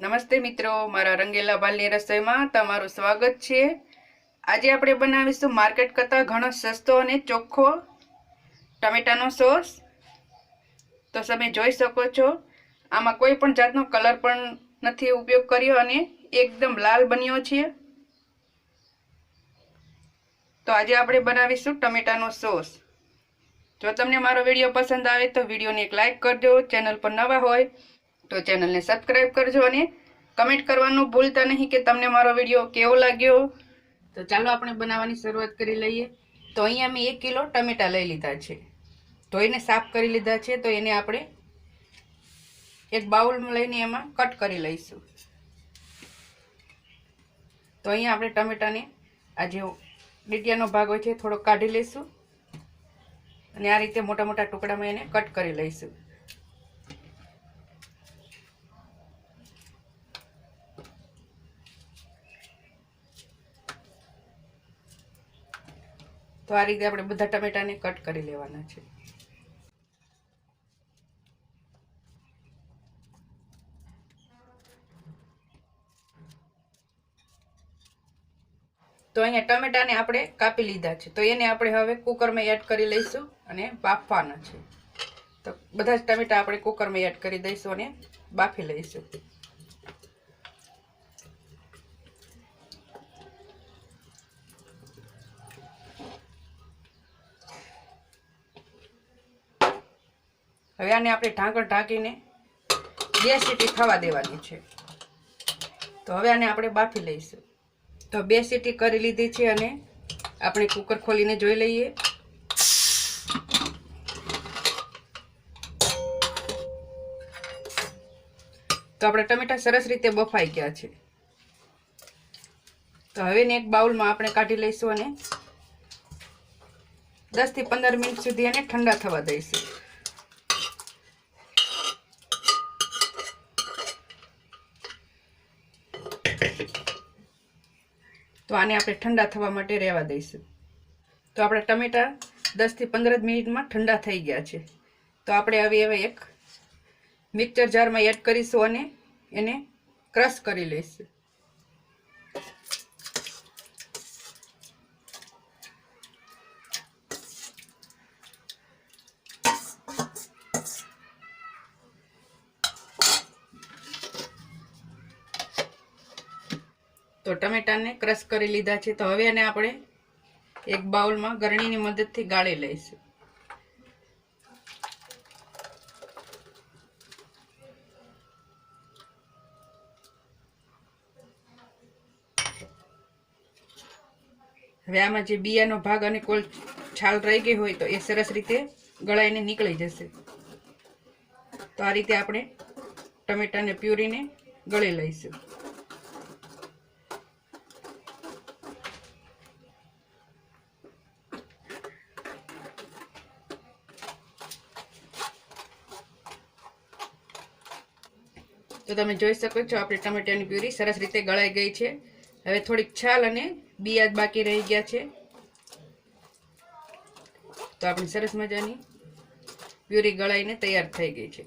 નમસ્તે મિત્રો, મારા રંગેલા બાલની રસોઈમાં તમારું સ્વાગત છે. આજે આપણે બનાવીશું માર્કેટ કરતાં ઘણો સસ્તો અને ચોખ્ખો ટમેટાનો સોસ. તો તમે જોઈ શકો છો, આમાં કોઈ પણ જાતનો કલર પણ નથી ઉપયોગ કર્યો અને એકદમ લાલ બન્યો છે. તો આજે આપણે બનાવીશું ટમેટાનો સોસ. જો તમને મારો વીડિયો પસંદ આવે તો વિડીયોને એક લાઇક કરજો ચેનલ પર નવા હોય તો ચેનલને સબસ્ક્રાઈબ કરજો અને કમેન્ટ કરવાનું ભૂલતા નહીં કે તમને મારો વીડિયો કેવો લાગ્યો. તો ચાલો આપણે બનાવવાની શરૂઆત કરી લઈએ. તો અહીંયા મેં એક કિલો ટમેટાં લઈ લીધા છે. ધોઈને સાફ કરી લીધા છે. તો એને આપણે એક બાઉલમાં લઈને એમાં કટ કરી લઈશું. તો અહીંયા આપણે ટમેટાને આ જે ડીટિયાનો ભાગ હોય છે થોડો કાઢી લઈશું. અને આ રીતે મોટા મોટા ટુકડામાં એને કટ કરી લઈશું. તો આ રીતે આપણે બધા ટમેટાને કટ કરી લેવાના છે. તો અહીંયા ટમેટાને આપણે કાપી લીધા છે. તો એને આપણે હવે કુકરમાં એડ કરી લઈશું અને બાફવાના છે. તો બધા જ ટમેટા આપણે કુકરમાં એડ કરી દઈશું અને બાફી લઈશું. હવે આને આપણે ઢાંકણ ઢાંકીને બે સીટી થવા દેવાની છે. તો હવે આને આપણે બાફી લઈશું. તો બે સીટી કરી લીધી છે અને આપણે કુકર ખોલીને જોઈ લઈએ. તો આપણે ટમેટા સરસ રીતે બફાઈ ગયા છે. તો હવે એક બાઉલમાં આપણે કાઢી લઈશું અને દસથી પંદર મિનિટ સુધી એને ઠંડા થવા દઈશું. તો આને આપણે ઠંડા થવા માટે રહેવા દઈશું. તો આપણા ટમેટા દસથી પંદર મિનિટમાં ઠંડા થઈ ગયા છે. તો આપણે હવે હવે એક મિક્સર જારમાં એડ કરીશું અને એને ક્રશ કરી લઈશું. તો ટમેટાને ક્રશ કરી લીધા છે. તો હવે એને આપણે એક બાઉલમાં ગરણીની મદદથી ગાળી લઈશું. હવે આમાં જે બિયાનો ભાગ અને કોલ છાલ રહી ગઈ હોય તો એ સરસ રીતે ગળાઈને નીકળી જશે. તો આ રીતે આપણે ટમેટાને પ્યુરીને ગળી લઈશું. તો તમે જોઈ શકો છો, આપણી ટમેટાની પ્યુરી સરસ રીતે ગળાઈ ગઈ છે. હવે થોડીક છાલ અને બિયા બાકી રહી ગયા છે. તો આપણી સરસ મજાની પ્યુરી ગળાઈને તૈયાર થઈ ગઈ છે.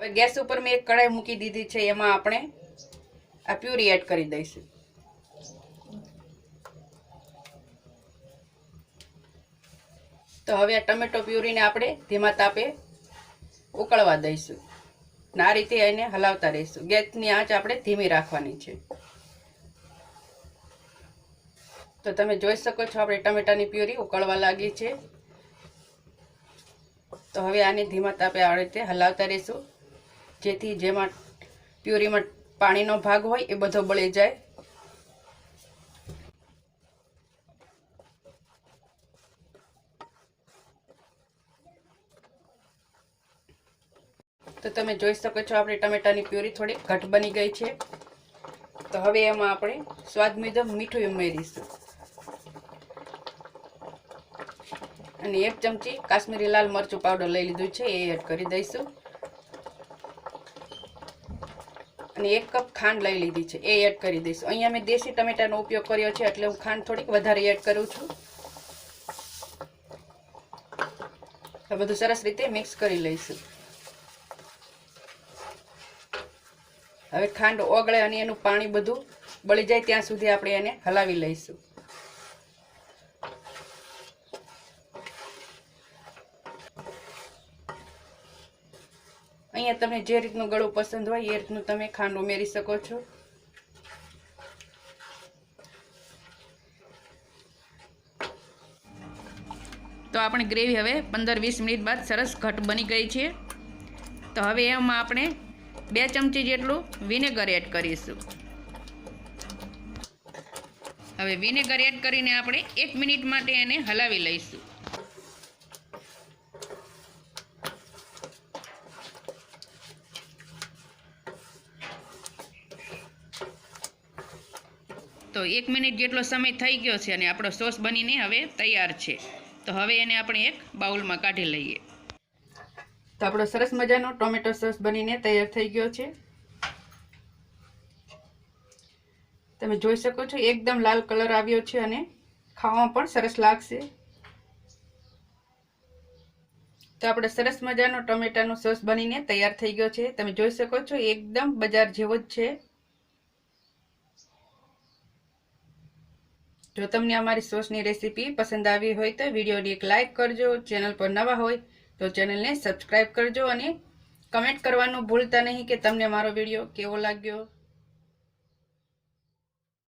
હવે ગેસ ઉપર મેં એક કઢાઈ મૂકી દીધી છે, એમાં આપણે આ પ્યુરી એડ કરી દઈશું. તો હવે આ ટમેટો પ્યુરીને આપણે ધીમા તાપે ઉકળવા દઈશું. આ રીતે એને હલાવતા રહીશું. ગેસની આંચ આપણે ધીમી રાખવાની છે. તો તમે જોઈ શકો છો, આપણે ટમેટાની પ્યુરી ઉકળવા લાગી છે. તો હવે આને ધીમા તાપે આ રીતે હલાવતા રહીશું. જેથી જેમાં પ્યુરીમાં પાણીનો ભાગ હોય એ બધો બળી જાય. તો તમે જોઈ શકો છો, આપણે ટમેટાની પ્યુરી થોડી ઘટ બની ગઈ છે. તો હવે એમાં આપણે સ્વાદ મુજબ મીઠું ઉમેરીશું. અને એક ચમચી કાશ્મીરી લાલ મરચું પાવડર લઈ લીધું છે, એ એડ કરી દઈશું. અને એક કપ ખાંડ લઈ લીધી છે, એ એડ કરી દઈશું. અહીંયા મેં દેશી ટમેટાનો ઉપયોગ કર્યો છે, એટલે હું ખાંડ થોડીક વધારે એડ કરું છું. આ બધું સરસ રીતે મિક્સ કરી લઈશું. હવે ખાંડ ઓગળે અને એનું પાણી બધું બળી જાય ત્યાં સુધી આપણે એને હલાવી લઈશું. અહીંયા તમને જે રીતનું ગળું પસંદ હોય એ રીતનું તમે ખાંડ ઉમેરી શકો છો. તો આપણી ગ્રેવી હવે પંદર વીસ મિનિટ બાદ સરસ ઘટ બની ગઈ છે. તો હવે એમાં આપણે બે ચમચી જેટલું વિનેગર એડ કરીશું. હવે વિનેગર એડ કરીને આપણે એક મિનિટ માટે એને હલાવી લઈશું. તો એક મિનિટ જેટલો સમય થઈ ગયો છે અને આપણો સોસ બનીને હવે તૈયાર છે. તો હવે એને આપણે એક બાઉલમાં કાઢી લઈએ. તો આપણો સરસ મજાનો ટોમેટો સોસ બનીને તૈયાર થઈ ગયો છે. તમે જોઈ શકો છો, એકદમ લાલ કલર આવ્યો છે અને ખાવામાં પણ સરસ લાગશે. તો આપણે સરસ મજાનો ટોમેટાનો સોસ બનીને તૈયાર થઈ ગયો છે. તમે જોઈ શકો છો, એકદમ બજાર જેવો જ છે. જો તમને અમારી સોસની રેસીપી પસંદ આવી હોય તો વિડીયોને એક લાઇક કરજો, ચેનલ પર નવા હોય તો ચેનલને સબસ્ક્રાઈબ કરજો અને કમેન્ટ કરવાનું ભૂલતા નહીં કે તમને મારો વીડિયો કેવો લાગ્યો.